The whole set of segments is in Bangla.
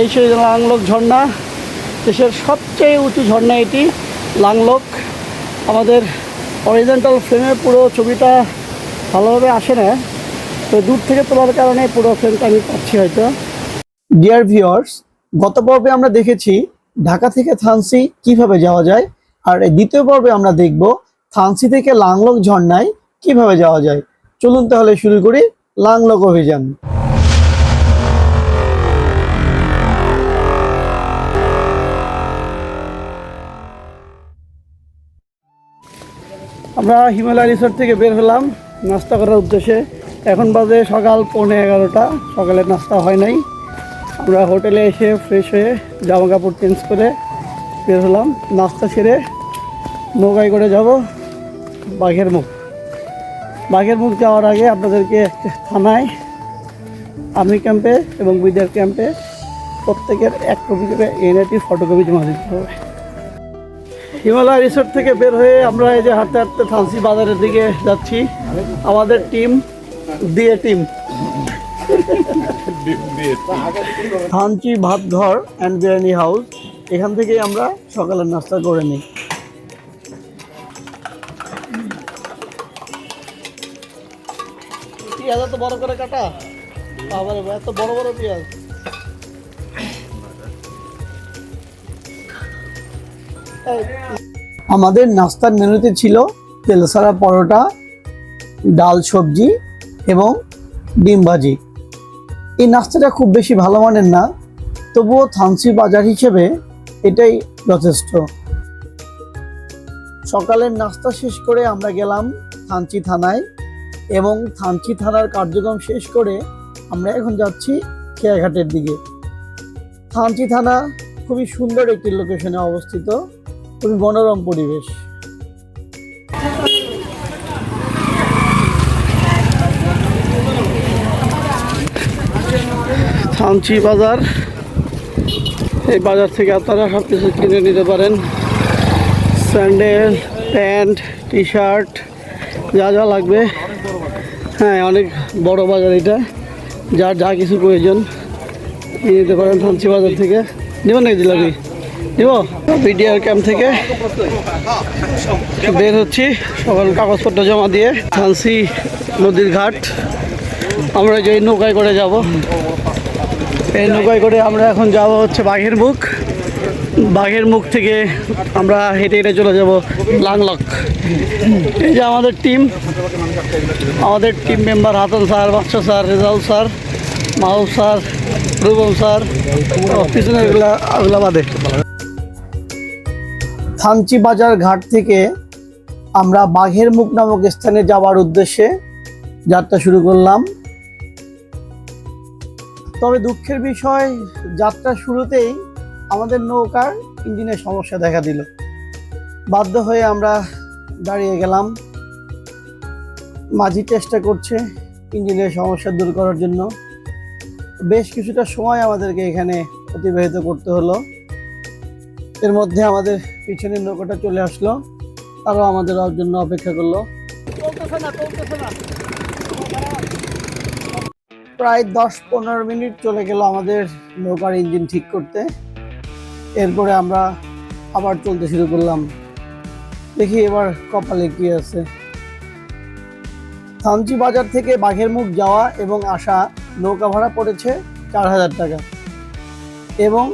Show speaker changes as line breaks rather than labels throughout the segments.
এই সেই লাংলোক ঝর্ণা, দেশের সবচেয়ে উঁচু ঝর্ণা এটি, লাংলোক। আমাদের অরিজেন্টাল ফ্রেমে পুরো ছবিটা ভালোভাবে আসে না, তো দূর থেকে তোলার কারণে পুরো ফ্রেমটা আমি পাচ্ছি হয়তো। ডিয়ার ভিউয়ার্স গত পর্বে আমরা দেখেছি ঢাকা থেকে থানসি কীভাবে যাওয়া যায়, আর এই দ্বিতীয় পর্বে আমরা দেখব থানসি থেকে লাংলক ঝর্ণায় কীভাবে যাওয়া যায়। চলুন তাহলে শুরু করি লাংলক অভিযান। আমরা হিমালয় রিসোর্ট থেকে বের হলাম, নাস্তা করার উদ্দেশ্যে। এখন বাজে সকাল পৌনে এগারোটা, সকালে নাস্তা হয় নাই। আমরা হোটেলে এসে ফ্রেশ হয়ে জামা কাপড় চেঞ্জ করে বের হলাম। নাস্তা সেরে নৌকায় করে যাব বাঘের মুখ। বাঘের মুখ যাওয়ার আগে আপনাদেরকে থানায় আর্মি ক্যাম্পে এবং বিদের ক্যাম্পে প্রত্যেকের এক কপি করে এনআইটি ফটোকপি জমা দিতে হবে। হিমালয় রিসোর্ট থেকে বের হয়ে আমরা এই যে হাঁটতে হাঁটতে থানসি বাজারের দিকে যাচ্ছি। আমাদের টিম দিয়ে টিম থানচি ভাত ঘর অ্যান্ড বিরিয়ানি হাউস এখান থেকেই আমরা সকালের নাস্তা করে নিই। পেঁয়াজ এত বড় করে কাটা? আবার এত বড় বড় পেঁয়াজ। আমাদের নাস্তার মেনুতে ছিল তেলসারা পরোটা, ডাল সবজি এবং ডিম ভাজি। এই নাস্তাটা খুব বেশি ভালো মানের না, তবুও থানসি বাজার হিসেবে এটাই যথেষ্ট। সকালের নাস্তা শেষ করে আমরা গেলাম থানচি থানায় এবং থানচি থানার কার্যক্রম শেষ করে আমরা এখন যাচ্ছি খেয়াঘাটের দিকে। থানচি থানা খুবই সুন্দর একটি লোকেশনে অবস্থিত। খুবই মনোরম পরিবেশ। থানচি বাজার। এই বাজার থেকে আপনারা সব কিছু কিনে নিতে পারেন। স্যান্ডেল, প্যান্ট টি শার্ট যা যা লাগবে। হ্যাঁ অনেক বড় বাজার এটা। যার যা কিছু প্রয়োজন নিতে পারেন থানচি বাজার থেকে। নেবেন নাকি জিলাপি? নিব বিডিআর ক্যাম্প থেকে বের হচ্ছি। সকাল কাগজপত্র জমা দিয়ে থানসি নদীর ঘাট। আমরা যে নৌকায় করে যাব, এই নৌকায় করে আমরা এখন যাব হচ্ছে বাঘের মুখ। বাঘের মুখ থেকে আমরা হেঁটে হেঁটে চলে যাব লাংলক। এই যে আমাদের টিম আমাদের টিম মেম্বার হাতন স্যার বাচ্চা স্যার রেজাল স্যার, মাহবুব স্যার, রুবম স্যার পিছনে এগুলা বাদে। থানচি বাজার ঘাট থেকে আমরা বাঘের মুখ নামক স্থানে যাওয়ার উদ্দেশ্যে যাত্রা শুরু করলাম। তবে দুঃখের বিষয়, যাত্রা শুরুতেই আমাদের নৌকার ইঞ্জিনের সমস্যা দেখা দিল। বাধ্য হয়ে আমরা দাঁড়িয়ে গেলাম। মাঝি চেষ্টা করছে ইঞ্জিনের সমস্যা দূর করার জন্য। বেশ কিছুটা সময় আমাদেরকে এখানে অতিবাহিত করতে হলো। এর মধ্যে আমাদের পিছনের নৌকাটা চলে আসলো। তারাও আমাদের জন্য অপেক্ষা করল। প্রায় দশ পনেরো মিনিট চলে গেল আমাদের নৌকার ইঞ্জিন ঠিক করতে। এরপরে আমরা আবার চলতে শুরু করলাম। দেখি এবার কপালে কি আছে। থানচি বাজার থেকে বাঘের মুখ যাওয়া এবং আসা নৌকা ভাড়া পড়েছে চার হাজার টাকা। এবং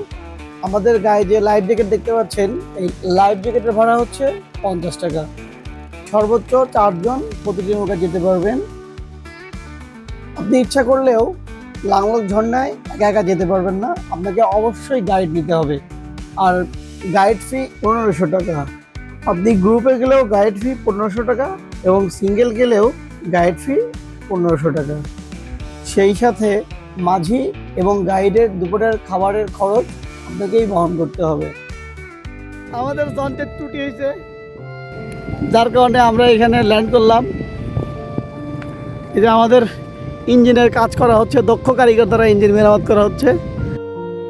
আমাদের গায়ে যে লাইফ জ্যাকেট দেখতে পাচ্ছেন, এই লাইফ জ্যাকেটের ভাড়া হচ্ছে পঞ্চাশ টাকা। সর্বোচ্চ চারজন প্রতিটি নৌকা যেতে পারবেন। আপনি ইচ্ছা করলেও লাংলক ঝর্ণায় একা একা যেতে পারবেন না। আপনাকে অবশ্যই গাইড নিতে হবে। আর গাইড ফি পনেরোশো টাকা। আপনি গ্রুপে গেলেও গাইড ফি পনেরোশো টাকা এবং সিঙ্গেল গেলেও গাইড ফি পনেরোশো টাকা। সেই সাথে মাঝি এবং গাইডের দুপুরের খাবারের খরচ আপনাকেই বহন করতে হবে। আমাদের যন্ত্রের ত্রুটি হয়েছে। যার কারণে আমরা এখানে ল্যান্ড করলাম। এটা আমাদের ইঞ্জিনের কাজ করা হচ্ছে, দক্ষ কারিগর দ্বারা ইঞ্জিন মেরামত করা হচ্ছে।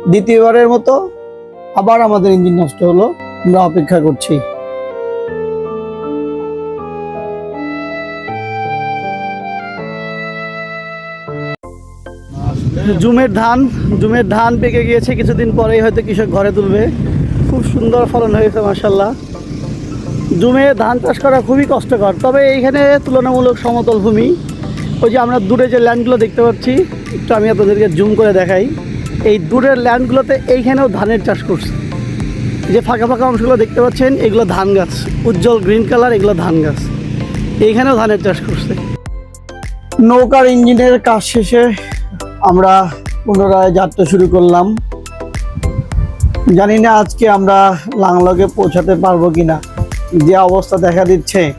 দ্বিতীয়বারের মতো আবার আমাদের ইঞ্জিন নষ্ট হলো। আমরা অপেক্ষা করছি। জুমের ধান জুমের ধান পেকে গিয়েছে, কিছুদিন পরেই হয়তো কৃষক ঘরে তুলবে। খুব সুন্দর ফলন হয়েছে মাসাল্লাহ জুমে ধান চাষ করা খুবই কষ্টকর, তবে এইখানে তুলনামূলক সমতল ভূমি। ওই যে আমরা দূরে যে ল্যান্ডগুলো দেখতে পাচ্ছি, একটু আমি আপনাদেরকে জুম করে দেখাই। এই দূরের ল্যান্ডগুলোতে এইখানেও ধানের চাষ করছে। যে ফাঁকা ফাঁকা অংশগুলো দেখতে পাচ্ছেন, এগুলো ধান গাছ। উজ্জ্বল গ্রিন কালার, এগুলো ধান গাছ। এইখানেও ধানের চাষ করছে। নৌকার ইঞ্জিনের কাজ শেষে আমরা পুনরায় যাত্রা শুরু করলাম। জানি না আজকে আমরা লাংলগে পৌঁছাতে পারব কিনা। যে অবস্থা দেখা দিচ্ছে।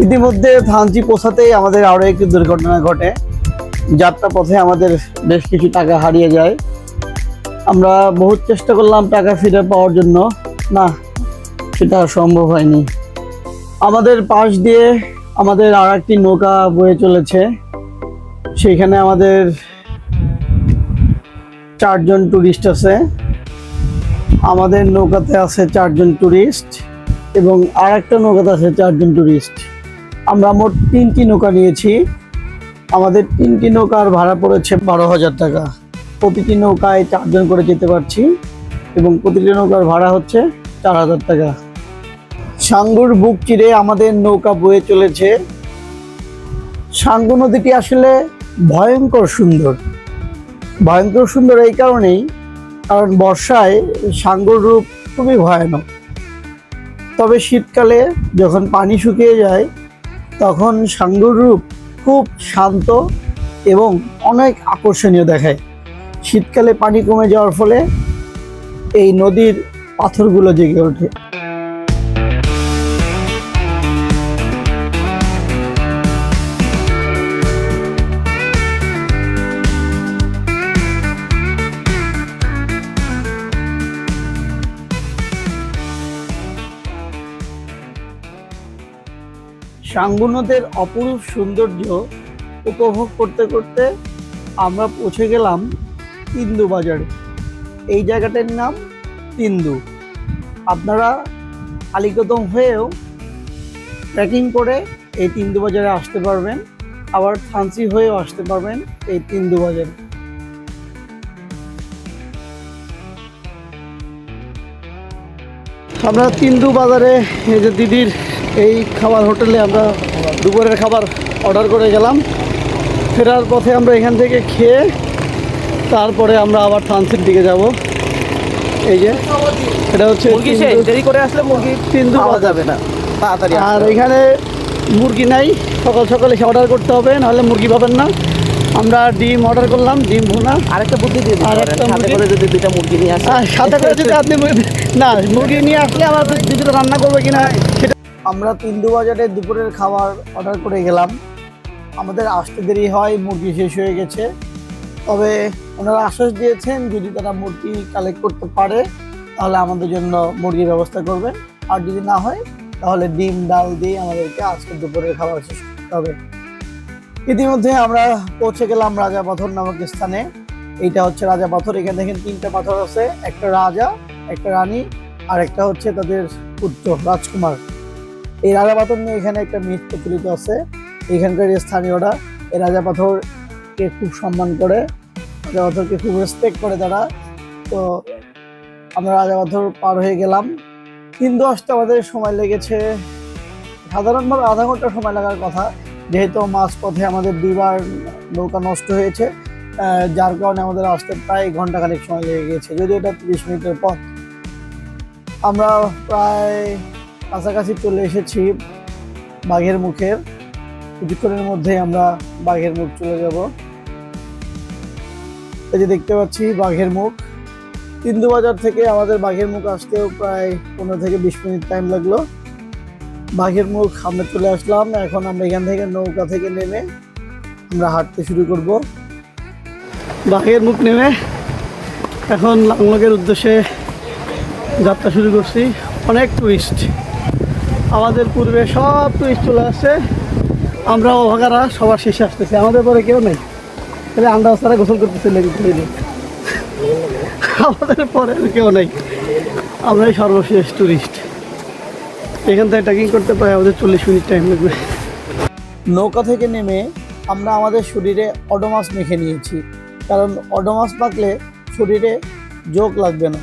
ইতিমধ্যে থানচি পৌঁছাতেই আমাদের আরও একটি দুর্ঘটনা ঘটে। যাত্রা পথে আমাদের বেশ কিছু টাকা হারিয়ে যায়। আমরা বহুত চেষ্টা করলাম টাকা ফিরে পাওয়ার জন্য। না, সেটা সম্ভব হয়নি। আমাদের পাশ দিয়ে আমাদের আর একটি নৌকা বয়ে চলেছে। সেইখানে আমাদের চারজন টুরিস্ট আছে। আমাদের নৌকাতে আছে চারজন টুরিস্ট এবং আর একটা নৌকাতে আছে চারজন টুরিস্ট। আমরা মোট তিনটি নৌকা নিয়েছি। আমাদের তিনটি নৌকার ভাড়া পড়েছে বারো হাজার টাকা। প্রতিটি নৌকায় চারজন করে যেতে পারছি এবং প্রতিটি নৌকার ভাড়া হচ্ছে চার হাজার টাকা। সাঙ্গুর বুক চিরে আমাদের নৌকা বয়ে চলেছে। সাঙ্গু নদীটি আসলে ভয়ঙ্কর সুন্দর। ভয়ঙ্কর সুন্দর এই কারণেই, কারণ বর্ষায় সাঙ্গুর রূপ খুবই ভয়ানক। তবে শীতকালে যখন পানি শুকিয়ে যায়, তখন সাঙ্গুর রূপ খুব শান্ত এবং অনেক আকর্ষণীয় দেখায়। শীতকালে পানি কমে যাওয়ার ফলে এই নদীর পাথরগুলো জেগে ওঠে। সাঙ্গু নদের অপরূপ সৌন্দর্য উপভোগ করতে করতে আমরা পৌঁছে গেলাম তিন্দু বাজারে। এই জায়গাটার নাম তিন্দু আপনারা আলিকদম হয়েও ট্রেকিং করে এই তিন্দু বাজারে আসতে পারবেন, আবার থানসি হয়েও আসতে পারবেন এই তিন্দু বাজারে। আমরা তিন্দু বাজারে এই যে দিদির এই খাবার হোটেলে আমরা দুপুরের খাবার অর্ডার করে গেলাম। ফেরার পথে আমরা এখান থেকে খেয়ে তারপরে আমরা আবার থানসির দিকে যাব। এই যে এটা হচ্ছে
দেরি করে আসলে মুরগি
তিন্দু
পাওয়া যাবে না। তাড়াতাড়ি
আর এখানে মুরগি নাই সকাল সকালে অর্ডার করতে হবে নাহলে মুরগি পাবেন না। আমরা ডিম অর্ডার করলাম ডিম ভুনা।
আরেকটা বুদ্ধি দিয়ে পারেন সাথে
মুরগি?
করে যদি দুইটা মুরগি নিয়ে আসেন।
আর সাথে করে যদি আপনি না মুরগি নিয়ে আসলে আবার দিদিটা রান্না করবে কিনা সেটা আমরা তিন্দু বাজারে দুপুরের খাবার অর্ডার করে গেলাম। আমাদের আসতে দেরি হয়, মুরগি শেষ হয়ে গেছে। তবে ওনারা আশ্বাস দিয়েছেন, যদি তারা মুরগি কালেক্ট করতে পারে, তাহলে আমাদের জন্য মুরগির ব্যবস্থা করবেন। আর যদি না হয়, তাহলে ডিম, ডাল দিয়ে আমাদেরকে আজকে দুপুরের খাবার শেষ করতে হবে। ইতিমধ্যে আমরা পৌঁছে গেলাম রাজা পাথর নামক স্থানে। এইটা হচ্ছে রাজা পাথর। এখানে দেখেন তিনটা পাথর আছে, একটা রাজা, একটা রানী, আর একটা হচ্ছে তাদের পুত্র, রাজকুমার। এই রাজা পাথর নিয়ে এখানে একটা মিথ প্রচলিত আছে। এখানকার স্থানীয়রা এই রাজা পাথরকে খুব সম্মান করে, রাজা পাথরকে খুব রেসপেক্ট করে তারা। তো আমরা রাজা পাথর পার হয়ে গেলাম। কিন্তু আসতে আমাদের সময় লেগেছে সাধারণভাবে আধা ঘণ্টা সময় লাগার কথা। যেহেতু মাঝ পথে আমাদের দুইবার নৌকা নষ্ট হয়েছে যার কারণে আমাদের আসতে প্রায় ঘণ্টা খানিক সময় লেগে গেছে যদি এটা তিরিশ মিনিটের পথ। আমরা প্রায় কাছাকাছি চলে এসেছি বাঘের মুখের। কিছুক্ষণের মধ্যে আমরা বাঘের মুখ চলে যাব। এই যে দেখতে পাচ্ছি বাঘের মুখ। তিন্দু বাজার থেকে আমাদের বাঘের মুখ আসতেও প্রায় পনেরো থেকে বিশ মিনিট টাইম লাগল। বাঘের মুখ আমরা চলে আসলাম। এখন আমরা এখান থেকে নৌকা থেকে নেমে আমরা হাঁটতে শুরু করব। বাঘের মুখ নেমে এখন লাংলগের উদ্দেশ্যে যাত্রা শুরু করছি। অনেক টুরিস্ট আমাদের পূর্বে সব টুরিস্ট চলে আসছে। আমরা অভাগারা সবার শেষে আসতেছি। আমাদের পরে কেউ নেই। তাহলে আন্দাজ তারা গোসল করতেছে আমাদের পরে আর কেউ নেই। আমরাই সর্বশেষ টুরিস্ট এখান থেকে ট্রেকিং করতে প্রায় আমাদের চল্লিশ মিনিট টাইম লাগবে। নৌকা থেকে নেমে আমরা আমাদের শরীরে অডোমাস মেখে নিয়েছি। কারণ অডোমাস মাখলে শরীরে যোগ লাগবে না।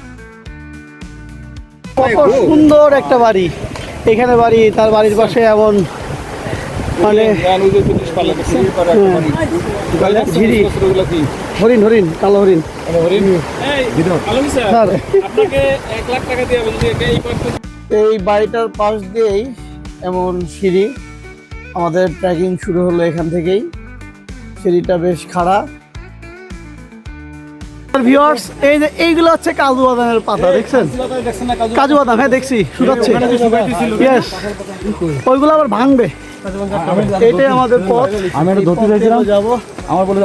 কত সুন্দর একটা বাড়ি। এখানে বাড়ি, তার বাড়ির পাশে এমন মানে হরিণ হরিণ, কালো হরিণ।
এই
বাড়িটার পাশ দিয়েই এমন সিঁড়ি। আমাদের ট্রেকিং শুরু হলো এখান থেকেই। সিঁড়িটা বেশ খাড়া। ভিউয়ার্স এই যে এইগুলো হচ্ছে কাজু বাদামের পাতা দেখছেন?
কাজু
বাদাম হ্যাঁ দেখছি শুকাচ্ছে। ইয়েস ওইগুলো আবার ভাঙবে। এটাই আমাদের পথ।
আমি একটা ধরতে চাইছিলাম।
যাব।
আমার বলে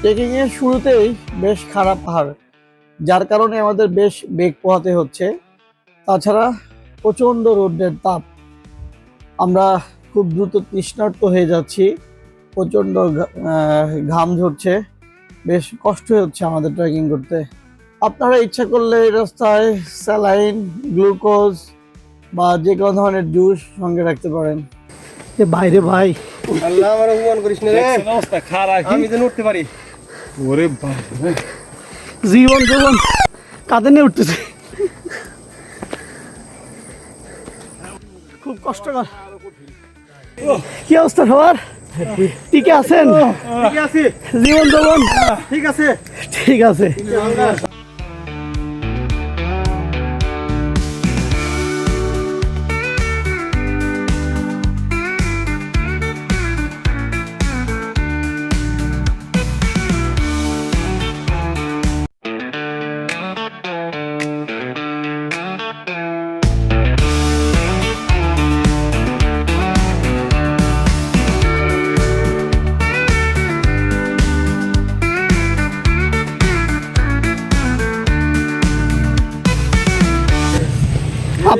ট্রেকিং এর শুরুতেই বেশ খারাপ পাহাড় যার কারণে আমাদের বেশ বেগ পোহাতে হচ্ছে। তাছাড়া প্রচণ্ড রোদের তাপ। আমরা খুব দ্রুত তৃষ্ণার্ত হয়ে যাচ্ছি। প্রচণ্ড আহ, ঘাম ঝরছে। বেশ কষ্ট হচ্ছে আমাদের ট্রেকিং করতে। আপনারা ইচ্ছা করলে এই রাস্তায় স্যালাইন গ্লুকোজ বা যে কোনো ধরনের জুস সঙ্গে রাখতে পারেন। এ বাইরে ভাই।
আল্লাহ আমার অপমান করিস না রে।
অবস্থা খারাপ
আমি যেন উঠতে পারি।
ওরে বাপ
জীবন জীবন। কাঁদে নিয়ে উঠতেছে। খুব কষ্টকর কি অবস্থা সবার? টিকে আছেন?
ঠিক আছে।
জীবন জীবন
ঠিক আছে।
ঠিক আছে।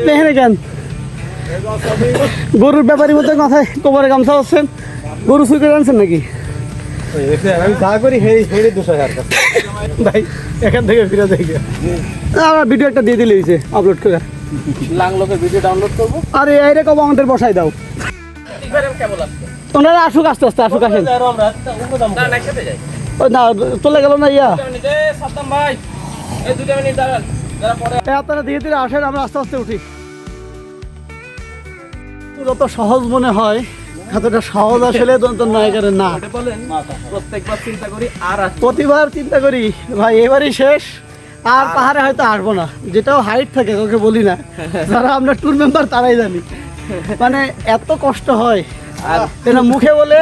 আপনি এখানে কেন গরুর ব্যাপারী মতো মাথায় কোমরে গামছা হচ্ছেন গরু করে আনছেন নাকি?
আমি করি হেই হেই দোষ
ভাই এখান থেকে ফিরে দেখে আমার ভিডিও একটা দিয়ে দিলে হয়েছে আপলোড করে।
লাংলোকের ভিডিও ডাউনলোড করব?
আরে এইরে কব আমাদের বসাই দাও। ওনারা আসুক আস্তে আস্তে আসুক আসেন।
না
চলে গেল না ইয়া।
ভাই এই দুটা মিনিট দাঁড়ান।
আপনারা ধীরে ধীরে আসেন আমরা আস্তে আস্তে উঠি। যত সহজ মনে হয় এতটা সহজ আসলে তো না।
প্রত্যেকবার চিন্তা করি আর
প্রতিবার চিন্তা করি ভাই এবারই শেষ। আর পাহাড়ে হয়তো আসব না যেটাও হাইট থাকে কাউকে বলি না। যারা আমরা ট্যুর মেম্বার তারাই জানি। মানে এত কষ্ট হয়
আর
এটা মুখে বলে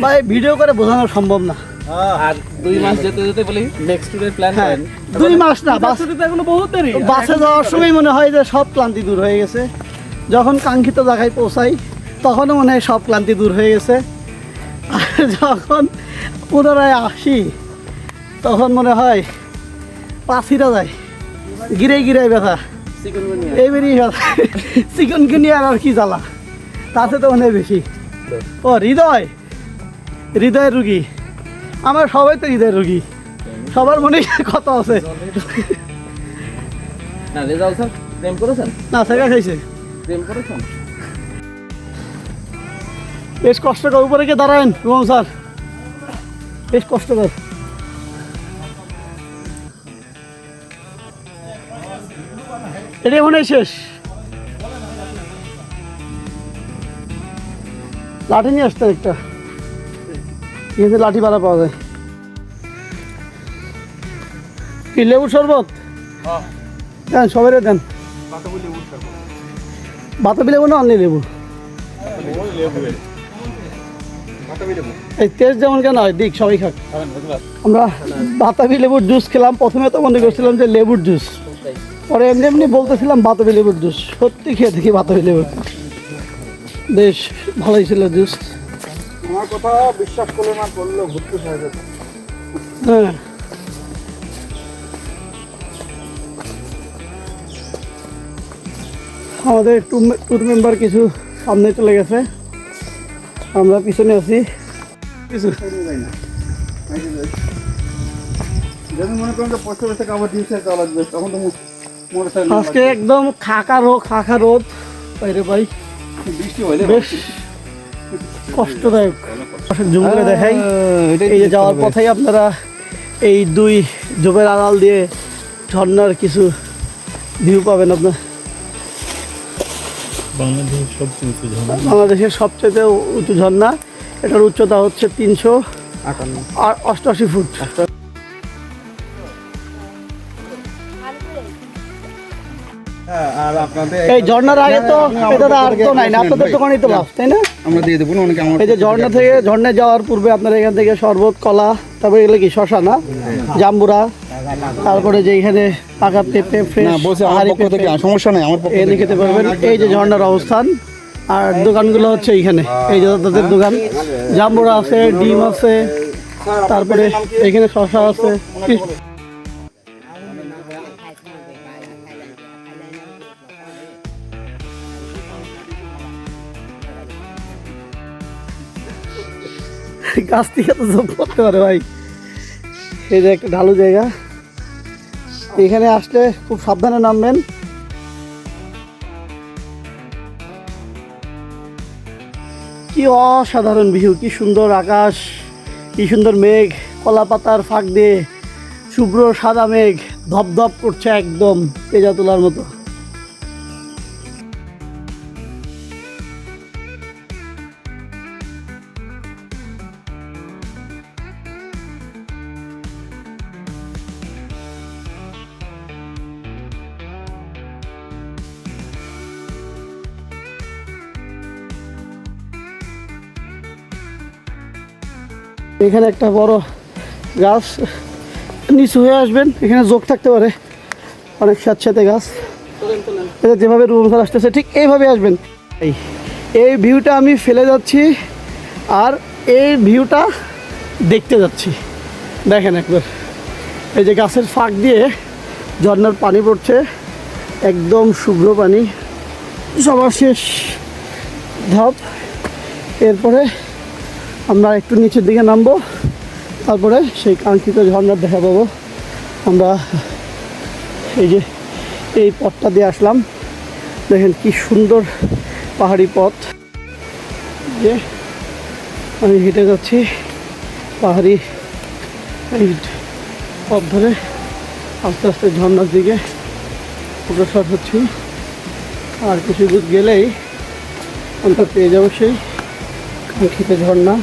বা ভিডিও করে বোঝানো সম্ভব না।
আর দুই মাস যেতে যেতে বলি নেক্সট ট্যুরের প্ল্যান
হ্যাঁ
করেন।
দুই মাস না বাস
তো এখনও বহুত দেরি।
বাসে যাওয়ার সময় মনে হয় যে সব ক্লান্তি দূর হয়ে গেছে। যখন কাঙ্ক্ষিত জায়গায় পৌঁছাই তখনও মনে হয় সব ক্লান্তি দূর হয়ে গেছে। আর যখন পুনরায় আসি তখন মনে হয় পাছিরা যায়। গিরে গিরে ব্যথা। এই বেরিয়ে ব্যথা চিকন কিনে আর আর কি জ্বালা। তাতে তো মনে বেশি। ও হৃদয়। হৃদয়ের রুগী। আমার সবাই তো হৃদয়ের রুগী। সবার মনে কত আছে?
না রেজাল্ট স্যার প্রেম করেছেন?
না সেগা খাইছে।
প্রেম করেছেন?
বেশ কষ্টকর উপরে গিয়ে দাঁড়ায়েন রুম স্যার। বেশ কষ্টকর এটাই মনে শেষ। লাঠি নিয়ে আসতেন একটা এখানে লাঠি বাড়া পাওয়া যায়। কি লেবুর শরবত? দেন সবাই দেন। বাতাবি লেবু না অনলি লেবু? এই তেজ যেমন কেন হয় দিক সবাই খাক। আমরা বাতাবি লেবুর জুস খেলাম প্রথমে তো মনে করছিলাম যে লেবুর জুস পরে এমনি এমনি বলতেছিলাম বাতাবি লেবুর জুস সত্যি খেয়ে দেখি বাতাবি লেবুর। বেশ ভালোই ছিল জুস
আমার কথা বিশ্বাস করল না করল ঘুরতে হয়ে যেত
হ্যাঁ। আমাদের ট্যুর মেম্বার কিছু সামনে চলে গেছে। আমরা পিছনে আছি। কিছু
মনে
আজকে একদম খাকা রোদ খাকা রোদ। বাইরে ভাই।
বৃষ্টি হইলে
বেশ। কষ্টদায়ক। জঙ্গলে দেখাই। এই যে যাওয়ার পথেই আপনারা এই দুই জোবের আড়াল দিয়ে ঝর্নার কিছু ভিউ পাবেন আপনার।
বাংলাদেশের সবচেয়ে উঁচু ঝর্ণা।
বাংলাদেশের সবচেয়ে উঁচু ঝর্ণা। এটার উচ্চতা হচ্ছে তিনশো আর অষ্টআশি ফুট। এই ঝর্ণার আগে তো এটা আর তো নাই না আপনাদের দোকানেই তো লাভ তাই না?
আমরা দিয়ে দেবো অনেকে আমার
এই যে ঝর্ণা থেকে ঝর্ণায় যাওয়ার পূর্বে আপনারা এখান থেকে শরবত কলা তারপরে এগুলো কি শশা না? জাম্বুরা তারপরে যে এখানে পাকা পেঁপে ফ্রেশ
সমস্যা নেই আমার
এনে খেতে পারবেন। এই যে ঝর্ণার অবস্থান আর দোকানগুলো হচ্ছে এইখানে। এই যে তাদের দোকান। জাম্বুরা আছে ডিম আছে তারপরে এখানে শশা আছে। গাছ থেকে তো জব করতে পারে ভাই। এই যে একটা ঢালু জায়গা। এখানে আসলে খুব সাবধানে নামবেন। কি অসাধারণ ভিউ, কি সুন্দর আকাশ, কি সুন্দর মেঘ কলা পাতার ফাঁক দিয়ে শুভ্র সাদা মেঘ ধপধপ করছে একদম পেজা তোলার মতো। এখানে একটা বড় গাছ নিচু হয়ে আসবেন, এখানে যোগ থাকতে পারে অনেক স্যাঁতস্যাঁতে গাছ। এটা যেভাবে রুম ঘর আসতেছে, ঠিক এইভাবে আসবেন। এই এই ভিউটা আমি ফেলে যাচ্ছি আর এই ভিউটা দেখতে যাচ্ছি। দেখেন একবার। এই যে গাছের ফাঁক দিয়ে ঝর্নার পানি পড়ছে, একদম শুভ্র পানি। সবার শেষ ধাপ। এরপরে আমরা একটু নিচের দিকে নামবো, তারপরে সেই কাঙ্ক্ষিত ঝর্ণার দেখা পাবো। আমরা এই যে এই পথটা দিয়ে আসলাম। দেখেন কি সুন্দর পাহাড়ি পথ। যে আমি হেঁটে যাচ্ছি পাহাড়ি এই পথ ধরে আস্তে আস্তে ঝর্ণার দিকে অগ্রসর হচ্ছি। আর কিছু দূর গেলেই আমরা পেয়ে যাব সেই কাঙ্ক্ষিত ঝর্ণা।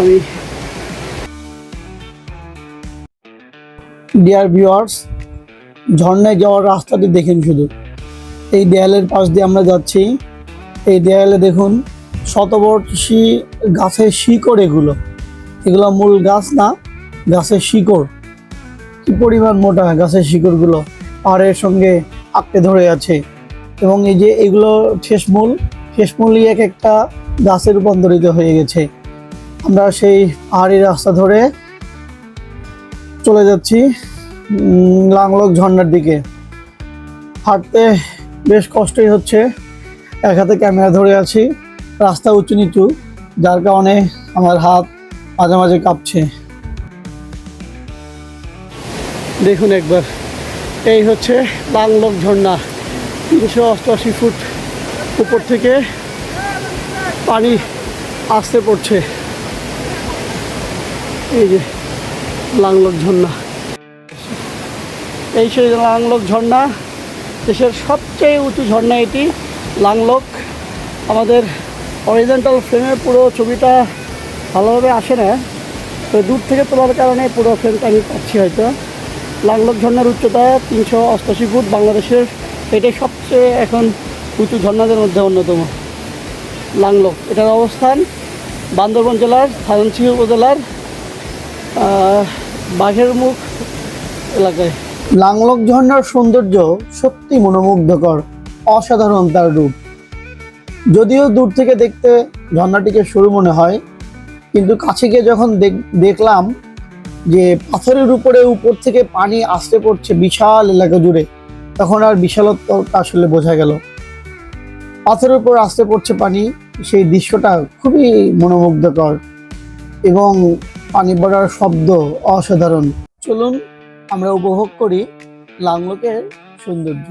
আমি ডিয়ার ভিউয়ার্স ঝর্ণায় যাওয়ার রাস্তাটি দেখেন শুধু। এই দেয়ালের পাশ দিয়ে আমরা যাচ্ছি। এই দেয়ালে দেখুন শতবর্ষী গাছের শিকড় এগুলো। এগুলো মূল গাছ না, গাছের শিকড়। কি পরিমাণ মোটা গাছের শিকড়গুলো। পাহাড়ের সঙ্গে আঁকড়ে ধরে আছে। এবং এই যে এগুলো শেষমূল শেষমূলই এক একটা গাছে রূপান্তরিত হয়ে গেছে। আমরা সেই পাহাড়ি রাস্তা ধরে চলে যাচ্ছি লাংলক ঝর্ণার দিকে। হাঁটতে বেশ কষ্টই হচ্ছে। এক হাতে ক্যামেরা ধরে আছি, রাস্তা উঁচু নিচু, যার কারণে আমার হাত মাঝে মাঝে কাঁপছে। দেখুন একবার, এই হচ্ছে লাংলক ঝর্ণা। তিনশো অষ্টআশি ফুট উপর থেকে পানি আসতে পড়ছে। এই যে লাংলক ঝর্ণা। এই সেই লাংলক ঝর্ণা দেশের সবচেয়ে উঁচু ঝর্ণা এটি। লাংলক আমাদের অরিজেন্টাল ফ্রেমে পুরো ছবিটা ভালোভাবে আসে না তো দূর থেকে তোলার কারণে পুরো ফ্রেমটা আমি পাচ্ছি হয়তো। লাংলক ঝর্ণার উচ্চতা তিনশো অষ্টাশি ফুট বাংলাদেশের। এটাই সবচেয়ে এখন উঁচু ঝর্ণাদের মধ্যে অন্যতম। লাংলক, এটার অবস্থান বান্দরবন জেলার, থানচি উপজেলার বাঘের মুখ এলাকায়। লাংলক ঝর্ণার সৌন্দর্য সত্যি মনোমুগ্ধকর, অসাধারণ তার রূপ। যদিও দূর থেকে দেখতে ঝর্ণাটিকে সরু মনে হয়, কিন্তু কাছে গিয়ে যখন দেখ- দেখলাম যে পাথরের উপরে উপর থেকে পানি আসতে পড়ছে বিশাল এলাকা জুড়ে, তখন আর বিশালত্বটা আসলে বোঝা গেল। পাথরের উপর আসতে পড়ছে পানি, সেই দৃশ্যটা খুবই মনোমুগ্ধকর এবং পানি পড়ার শব্দ অসাধারণ। চলুন আমরা উপভোগ করি লাংলকের সৌন্দর্য।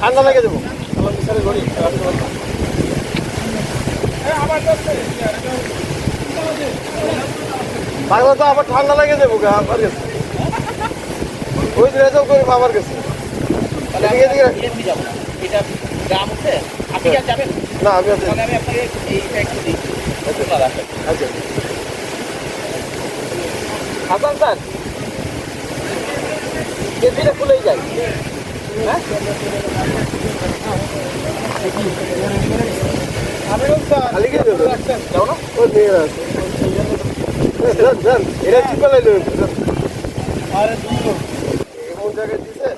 ঠান্ডা লেগে যাব। বাংলা তো আবার ঠান্ডা লেগে যাব গা আমার ওই দিনে তো করি বাবার কাছে না আমি আচ্ছা
হাসান স্যার খুলেই যায় হ্যাঁ
খালি কে দেবো।
যাও না
ওই মেয়েরা আছে যান যান এরা কি পালাইলো আরে দুটো এমন জায়গায় দিছে?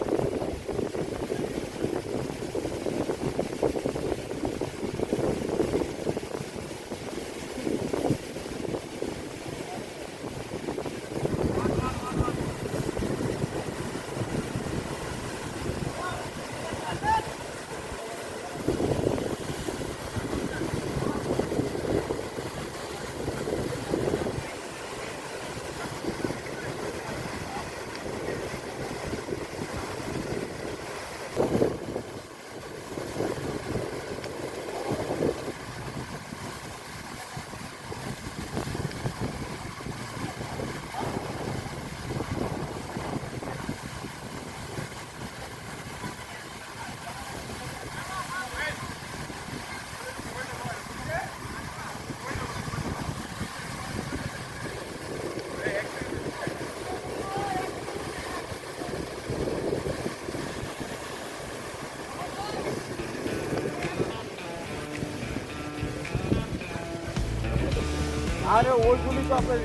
আরে ওইগুলি তো আপনার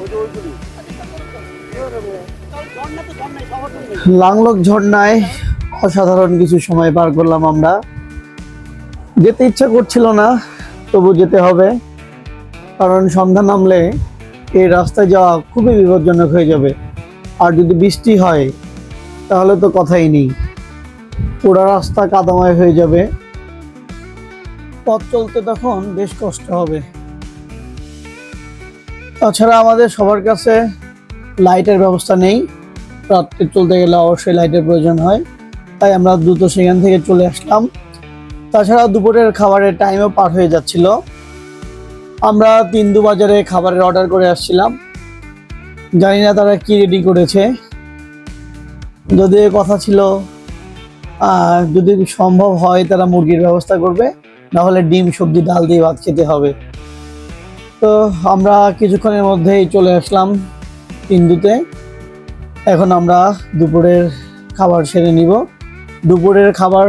ওই যে ওইগুলি লাংলক ঝর্ণায় অসাধারণ কিছু সময় পার করলাম আমরা। যেতে ইচ্ছা করছিল না, তবু যেতে হবে। কারণ সন্ধ্যা নামলে এই রাস্তায় যাওয়া খুবই বিপজ্জনক হয়ে যাবে। আর যদি বৃষ্টি হয়, তাহলে তো কথাই নেই। পুরা রাস্তা কাদাময় হয়ে যাবে। পথ চলতে তখন বেশ কষ্ট হবে। তাছাড়া আমাদের সবার কাছে লাইটের ব্যবস্থা নেই। রাত্রে চলতে গেলে অবশ্যই লাইটের প্রয়োজন হয়। তাই আমরা দ্রুত সেখান থেকে চলে আসলাম। তাছাড়া দুপুরের খাবারের টাইমও পার হয়ে যাচ্ছিল। আমরা তিন্দু বাজারে খাবারের অর্ডার করে আসছিলাম। জানি না তারা কি রেডি করেছে। যদি কথা ছিল যদি সম্ভব হয় তারা মুরগির ব্যবস্থা করবে, নাহলে ডিম, সবজি, ডাল দিয়ে ভাত খেতে হবে। তো আমরা কিছুক্ষণের মধ্যেই চলে আসলাম ইন্দুতে। এখন আমরা দুপুরের খাবার সেরে নিব। দুপুরের খাবার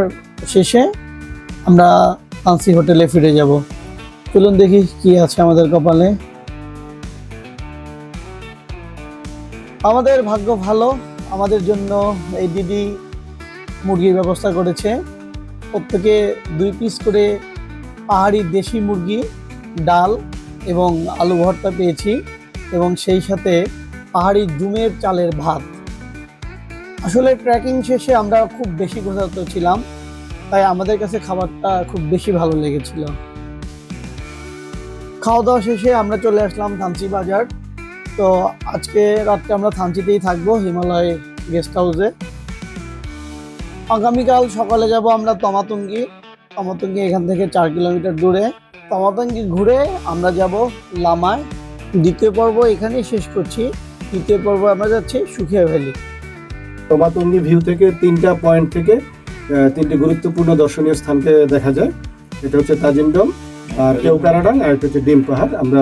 শেষে আমরা ফান্সি হোটেলে ফিরে যাব। চলুন দেখি কি আছে আমাদের কপালে। আমাদের ভাগ্য ভালো, আমাদের জন্য এই দিদি মুরগির ব্যবস্থা করেছে। প্রত্যেকে দুই পিস করে পাহাড়ি দেশি মুরগি, ডাল এবং আলু ভর্তা পেয়েছি এবং সেই সাথে পাহাড়ি জুমের চালের ভাত। আসলে ট্রেকিং শেষে আমরা খুব বেশি ক্ষুধার্ত ছিলাম, তাই আমাদের কাছে খাবারটা খুব বেশি ভালো লেগেছিল। খাওয়া দাওয়া শেষে আমরা চলে আসলাম থানচি বাজার। তো আজকে রাত্রে আমরা থানচিতেই থাকব হিমালয় গেস্ট হাউসে আগামীকাল সকালে যাব আমরা তমাতুঙ্গি। তমাতুঙ্গি এখান থেকে চার কিলোমিটার দূরে। তমাতুঙ্গি ঘুরে আমরা যাব লামায় দ্বিতীয় পর্ব এখানেই শেষ করছি। তৃতীয় পর্ব আমরা যাচ্ছি সুখিয়া ভ্যালি।
তমাতঙ্গি ভিউ থেকে তিনটা পয়েন্ট থেকে তিনটি গুরুত্বপূর্ণ দর্শনীয় স্থানকে দেখা যায়। এটা হচ্ছে তাজিমডম আর কেউ কারাডাং আর এটা হচ্ছে ডিম পাহাড়। আমরা